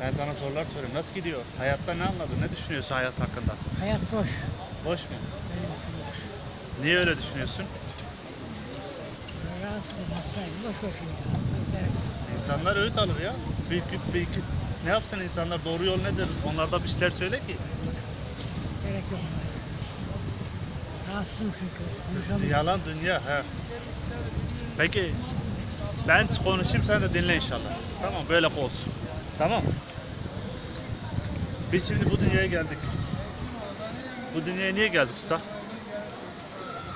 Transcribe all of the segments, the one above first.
Ben sana sorular soruyorum. Nasıl gidiyor? Hayatta ne anladın? Ne düşünüyorsun hayat hakkında? Hayat boş. Boş mu? Niye öyle düşünüyorsun? Boş boş ya. İnsanlar öğüt alır ya. Bir iki, bir iki. Ne yapsın insanlar? Doğru yol nedir? Onlarda bir şeyler söyle ki. Gerek yok. Rahatsızım çünkü. Yalan dünya. He. Peki ben konuşayım sen de dinle inşallah. Tamam böyle olsun. Tamam. Biz şimdi bu dünyaya geldik. Bu dünyaya niye geldik usta?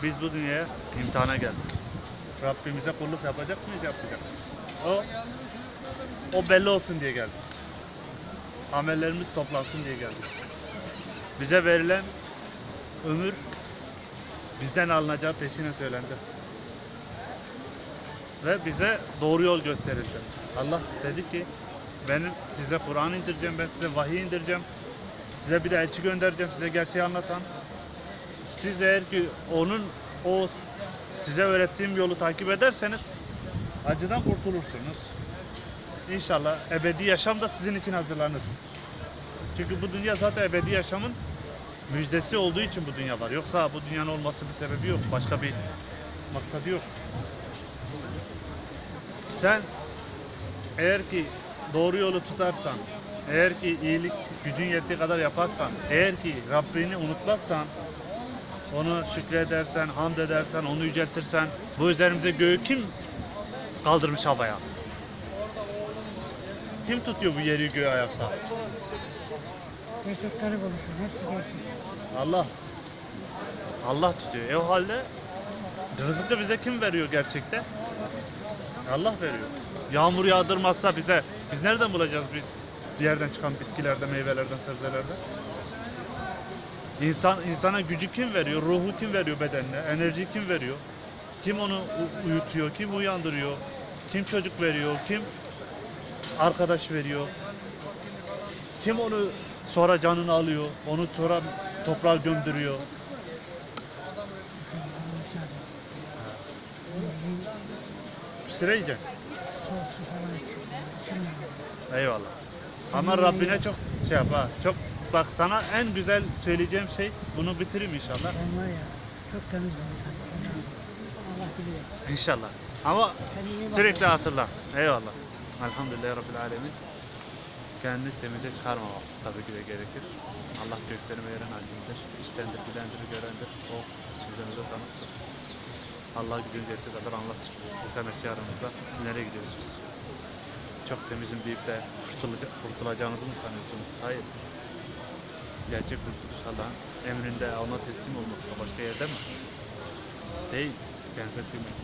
Biz bu dünyaya imtihana geldik. Rabbimize kulluk yapacak mıyız yapmayacak mıyız? O, o belli olsun diye geldik. Amellerimiz toplansın diye geldik. Bize verilen ömür bizden alınacağı peşine söylendi. Ve bize doğru yol gösterildi. Allah dedi ki benim size Kur'an indireceğim, ben size vahiy indireceğim. Size bir de elçi göndereceğim, size gerçeği anlatan. Siz eğer ki onun o size öğrettiğim yolu takip ederseniz acıdan kurtulursunuz. İnşallah ebedi yaşam da sizin için hazırlanır. Çünkü bu dünya zaten ebedi yaşamın müjdesi olduğu için bu dünya var. Yoksa bu dünyanın olması bir sebebi yok. Başka bir maksadı yok. Sen eğer ki doğru yolu tutarsan, eğer ki iyilik gücün yettiği kadar yaparsan, eğer ki Rabbini unutmazsan, onu şükredersen, hamd edersen, onu yüceltirsen, bu üzerimize göğü kim kaldırmış havaya? Kim tutuyor bu yeri göğü ayakta? Gerçekleri konuşuyorum. Hepsi gerçek. Allah. Allah tutuyor. E o halde rızkı bize kim veriyor gerçekte? Allah veriyor. Yağmur yağdırmazsa bize biz nereden bulacağız bir, bir yerden çıkan bitkilerden, meyvelerden, sebzelerden? İnsan insana gücü kim veriyor? Ruhu kim veriyor bedenine? Enerjiyi kim veriyor? Kim onu uyutuyor? Kim uyandırıyor? Kim çocuk veriyor? Kim arkadaş veriyor? Kim onu sonra canını alıyor? Onu sonra toprağa gömdürüyor. Bir süre yiyecek. Eyvallah. Ama Rabbine çok şey yap ha. Çok bak sana en güzel söyleyeceğim şey bunu bitireyim inşallah. Ben var ya çok temiz bir insan. Allah biliyor. İnşallah. Ama sürekli hatırla. Eyvallah. Elhamdülillah Rabbil Alemin. Kendini temize çıkarmamak tabii ki de gerekir. Allah gökleri veren alimdir. İştendir, bilendir, görendir. O yüzümüze tanıktır. Allah gücünüz yettiği kadar anlatır. Mesih aramızda. Siz nereye gidiyorsunuz? Çok temizim deyip de kurtulacak, kurtulacağınızı mı sanıyorsunuz? Hayır. Gerçek kurtuluş Allah'ın emrinde alma teslim olmakta. Başka yerde mi? Değil. Kendinize kıymayın.